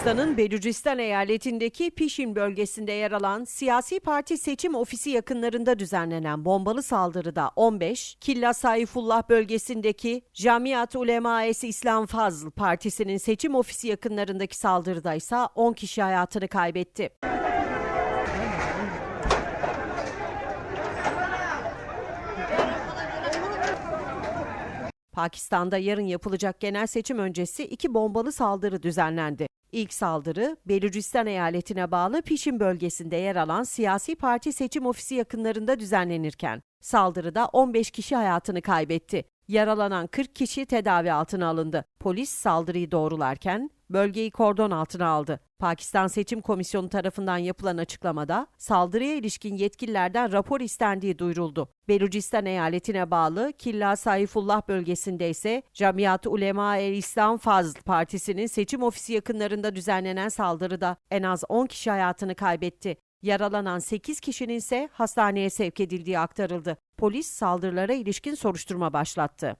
Pakistan'ın Belucistan eyaletindeki Pişin bölgesinde yer alan siyasi parti seçim ofisi yakınlarında düzenlenen bombalı saldırıda 15, Killa Saifullah bölgesindeki Camiat Ulemaesi İslam Fazl Partisi'nin seçim ofisi yakınlarındaki saldırıda ise 10 kişi hayatını kaybetti. Pakistan'da yarın yapılacak genel seçim öncesi iki bombalı saldırı düzenlendi. İlk saldırı, Belucistan eyaletine bağlı Pişin bölgesinde yer alan siyasi parti seçim ofisi yakınlarında düzenlenirken, saldırıda 15 kişi hayatını kaybetti. Yaralanan 40 kişi tedavi altına alındı. Polis saldırıyı doğrularken bölgeyi kordon altına aldı. Pakistan Seçim Komisyonu tarafından yapılan açıklamada saldırıya ilişkin yetkililerden rapor istendiği duyuruldu. Belucistan eyaletine bağlı Killa Saifullah bölgesinde ise Camiat Ulema el İslam Fazl Partisi'nin seçim ofisi yakınlarında düzenlenen saldırıda en az 10 kişi hayatını kaybetti. Yaralanan 8 kişinin ise hastaneye sevk edildiği aktarıldı. Polis saldırılara ilişkin soruşturma başlattı.